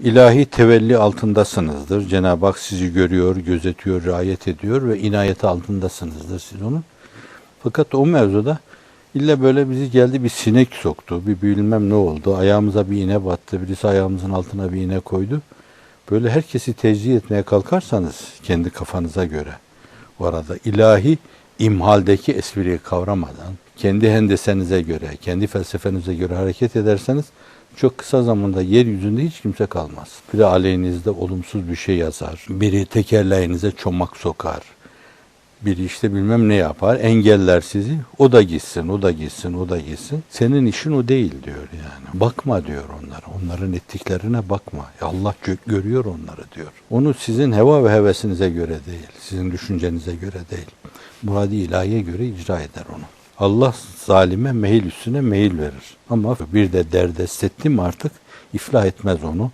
İlahi tevelli altındasınızdır. Cenab-ı Hak sizi görüyor, gözetiyor, riayet ediyor ve inayeti altındasınızdır siz onun. Fakat o mevzuda illa böyle bizi geldi bir sinek soktu, bir bilmem ne oldu, ayağımıza bir iğne battı, birisi ayağımızın altına bir iğne koydu. Böyle herkesi tecih etmeye kalkarsanız kendi kafanıza göre o arada ilahi imhaldeki espriyi kavramadan kendi hendesenize göre, kendi felsefenize göre hareket ederseniz çok kısa zamanda yeryüzünde hiç kimse kalmaz. Biri aleyhinizde olumsuz bir şey yazar, biri tekerleğinize çomak sokar, biri işte bilmem ne yapar, engeller sizi. O da gitsin, o da gitsin, o da gitsin. Senin işin o değil diyor yani. Bakma diyor onlara. Onların ettiklerine bakma. Allah gö- görüyor onları diyor. Onu sizin heva ve hevesinize göre değil, sizin düşüncenize göre değil. Muradi ilahiye göre icra eder onu. Allah zalime mehil üstüne mehil verir. Ama bir de derde setti mi artık iflah etmez onu.